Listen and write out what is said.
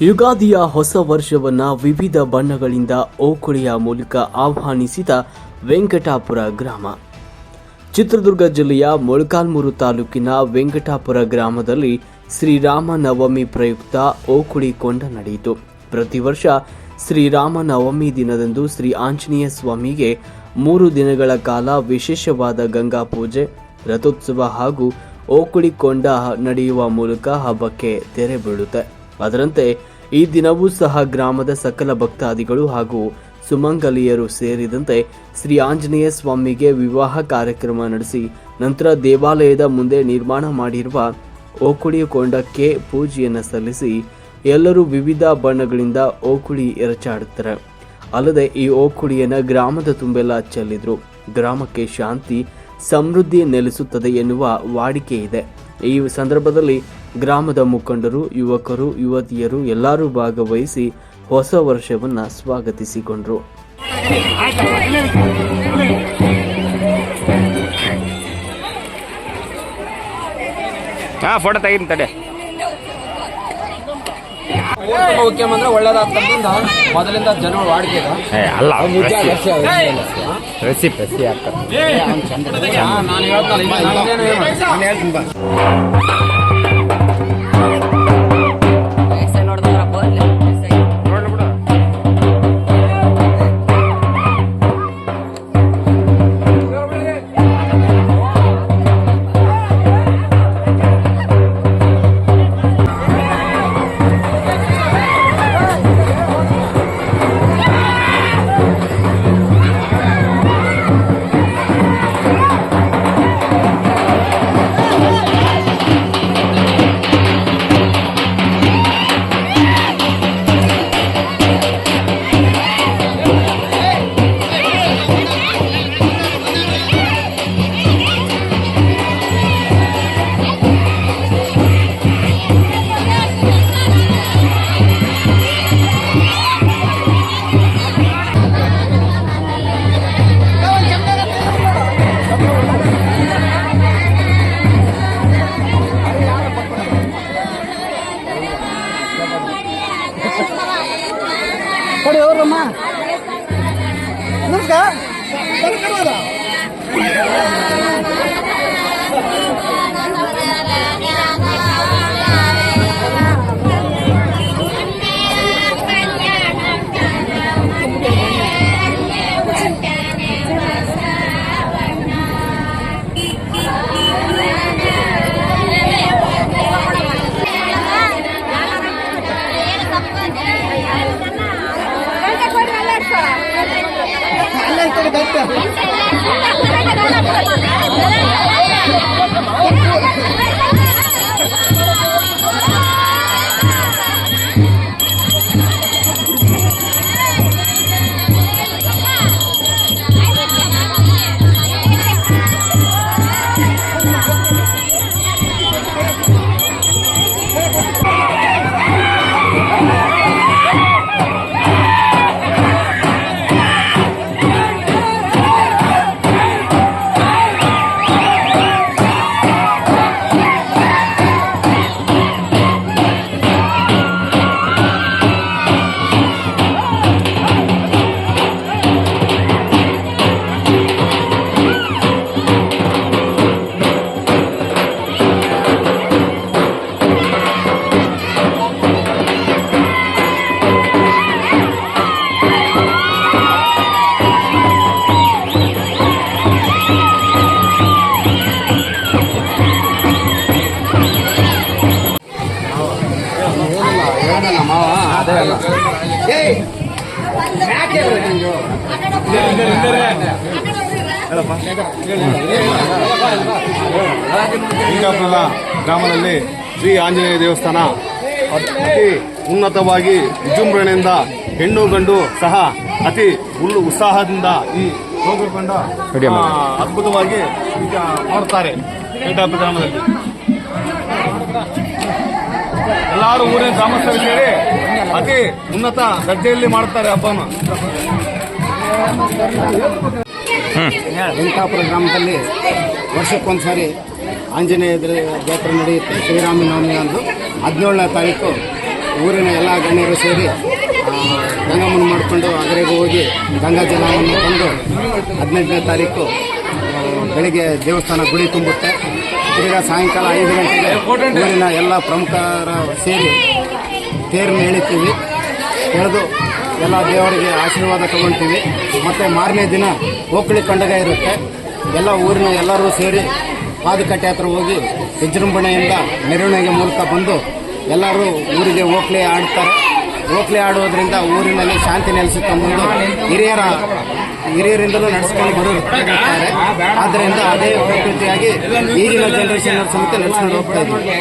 ಯುಗಾದಿಯ ಹೊಸ ವರ್ಷವನ್ನ ವಿವಿಧ ಬಣ್ಣಗಳಿಂದ ಓಕುಳಿಯ ಮೂಲಕ ಆಹ್ವಾನಿಸಿದ ವೆಂಕಟಾಪುರ ಗ್ರಾಮ. ಚಿತ್ರದುರ್ಗ ಜಿಲ್ಲೆಯ ಮೊಳಕಾಲ್ಮೂರು ತಾಲೂಕಿನ ವೆಂಕಟಾಪುರ ಗ್ರಾಮದಲ್ಲಿ ಶ್ರೀರಾಮನವಮಿ ಪ್ರಯುಕ್ತ ಓಕುಳಿ ಕೊಂಡ ನಡೆಯಿತು. ಪ್ರತಿ ವರ್ಷ ಶ್ರೀರಾಮನವಮಿ ದಿನದಂದು ಶ್ರೀ ಆಂಜನೇಯ ಸ್ವಾಮಿಗೆ ಮೂರು ದಿನಗಳ ಕಾಲ ವಿಶೇಷವಾದ ಗಂಗಾ ಪೂಜೆ, ರಥೋತ್ಸವ ಹಾಗೂ ಓಕುಳಿ ಕೊಂಡ ನಡೆಯುವ ಮೂಲಕ ಹಬ್ಬಕ್ಕೆ ತೆರೆ ಬೀಳುತ್ತೆ. ಅದರಂತೆ ಈ ದಿನವೂ ಸಹ ಗ್ರಾಮದ ಸಕಲ ಭಕ್ತಾದಿಗಳು ಹಾಗೂ ಸುಮಂಗಲಿಯರು ಸೇರಿದಂತೆ ಶ್ರೀ ಆಂಜನೇಯ ಸ್ವಾಮಿಗೆ ವಿವಾಹ ಕಾರ್ಯಕ್ರಮ ನಡೆಸಿ ನಂತರ ದೇವಾಲಯದ ಮುಂದೆ ನಿರ್ಮಾಣ ಮಾಡಿರುವ ಓಕುಳಿ ಕೊಂಡಕ್ಕೆ ಪೂಜೆಯನ್ನು ಸಲ್ಲಿಸಿ ಎಲ್ಲರೂ ವಿವಿಧ ಬಣ್ಣಗಳಿಂದ ಓಕುಳಿ ಎರಚಾಡುತ್ತಾರೆ. ಅಲ್ಲದೆ ಈ ಓಕುಳಿಯನ್ನು ಗ್ರಾಮದ ತುಂಬೆಲ್ಲ ಚೆಲ್ಲಿದ್ರು. ಗ್ರಾಮಕ್ಕೆ ಶಾಂತಿ, ಸಮೃದ್ಧಿ ನೆಲೆಸುತ್ತದೆ ಎನ್ನುವ ವಾಡಿಕೆ ಇದೆ. ಈ ಸಂದರ್ಭದಲ್ಲಿ ಗ್ರಾಮದ ಮುಖಂಡರು ಯುವಕರು ಯುವತಿಯರು ಎಲ್ಲರೂ ಭಾಗವಹಿಸಿ ಹೊಸ ವರ್ಷವನ್ನು ಸ್ವಾಗತಿಸಿಕೊಂಡರು. ಹಾ ಫೋಟೋ ತಡೆ. ಮುಖ್ಯಮಂತ್ರಿ ಒಳ್ಳೇದಾಗ್ತದಿಂದ ಮೊದಲಿಂದ ಜನಗಳು ವಾಡಿಕೆ ಅಲ್ಲ ರಸಿ. ರೆಸಿಪ್ ರೆಸಿ ಹಾಕ್ತಾರೆ ನಾನು ಹೇಳ್ತಾನೆ ಕೊಡಿ ಅವ್ರಮ್ಮ ನಮಸ್ಕಾರ. ಲಿಂಗಾಪುರ ಗ್ರಾಮದಲ್ಲಿ ಶ್ರೀ ಆಂಜನೇಯ ದೇವಸ್ಥಾನ. ಅತಿ ಉನ್ನತವಾಗಿ ವಿಜೃಂಭಣೆಯಿಂದ ಹೆಣ್ಣು ಗಂಡು ಸಹ ಅತಿ ಉಲ್ಲು ಉತ್ಸಾಹದಿಂದ ಈ ಹೋಗಕೊಂಡ. ಅದ್ಭುತವಾಗಿ ಈಗ ಮಾಡ್ತಾರೆ ಗ್ರಾಮದಲ್ಲಿ. ಎಲ್ಲರೂ ಊರಿನ ಗ್ರಾಮಸ್ಥರು ಸೇರಿ ಅತಿ ಉನ್ನತ ದರ್ಜೆಯಲ್ಲಿ ಮಾಡ್ತಾರೆ ಹಬ್ಬನ. ವೆಂಕಟಾಪುರ ಗ್ರಾಮದಲ್ಲಿ ವರ್ಷಕ್ಕೊಂದ್ಸಾರಿ ಆಂಜನೇಯ ದ್ರ- ಜಾತ್ರೆ ನಡೆಯುತ್ತೆ. ಶ್ರೀರಾಮನವಮಿ ಅಂದು ಹದಿನೇಳನೇ ತಾರೀಕು ಊರಿನ ಎಲ್ಲ ಗಣ್ಯರು ಸೇರಿ ಗಂಗಮ್ಮನ ಮಾಡಿಕೊಂಡು ಅಗರೆಗೆ ಹೋಗಿ ಗಂಗಾ ಜಲವನ್ನು ತಂದು ಹದಿನೆಂಟನೇ ತಾರೀಕು ಬೆಳಿಗ್ಗೆ ದೇವಸ್ಥಾನ ಗುಡಿ ತುಂಬುತ್ತೆ. ತಿರ್ಗಾ ಸಾಯಂಕಾಲ ಐದು ಗಂಟೆಗೆ ಊರಿನ ಎಲ್ಲ ಪ್ರಮುಖರ ಸೇರಿ ತೇರನ್ನು ಎಳಿತೀವಿ. ಎಳೆದು ಎಲ್ಲ ದೇವರಿಗೆ ಆಶೀರ್ವಾದ ತಗೊಳ್ತೀವಿ. ಮತ್ತು ಮಾರನೇ ದಿನ ಓಕಳಿ ಕಂಡಗ ಇರುತ್ತೆ. ಎಲ್ಲ ಊರಿನ ಎಲ್ಲರೂ ಸೇರಿ ಪಾದಕಟ್ಟೆ ಹತ್ರ ಹೋಗಿ ವಿಜೃಂಭಣೆಯಿಂದ ಮೆರವಣಿಗೆ ಮೂಲಕ ಬಂದು ಎಲ್ಲರೂ ಊರಿಗೆ ಓಕ್ಲಿ ಆಡ್ತಾರೆ. ಓಕ್ಲಿ ಆಡೋದ್ರಿಂದ ಊರಿನಲ್ಲಿ ಶಾಂತಿ ನೆಲೆಸುತ್ತಾ ಮುಂದೆ ಹಿರಿಯರ, ಹಿರಿಯರಿಂದಲೂ ನಡೆಸ್ಕೊಂಡು ಬರುತ್ತಾರೆ ಆದ್ದರಿಂದ ಅದೇ ಪ್ರಕೃತಿಯಾಗಿ ಈಗಿನ ಜನರೇಷನ್ ಸಮೇತ ನಡೆಸ್ಕೊಂಡು ಹೋಗ್ತಾ ಇದ್ದೀವಿ.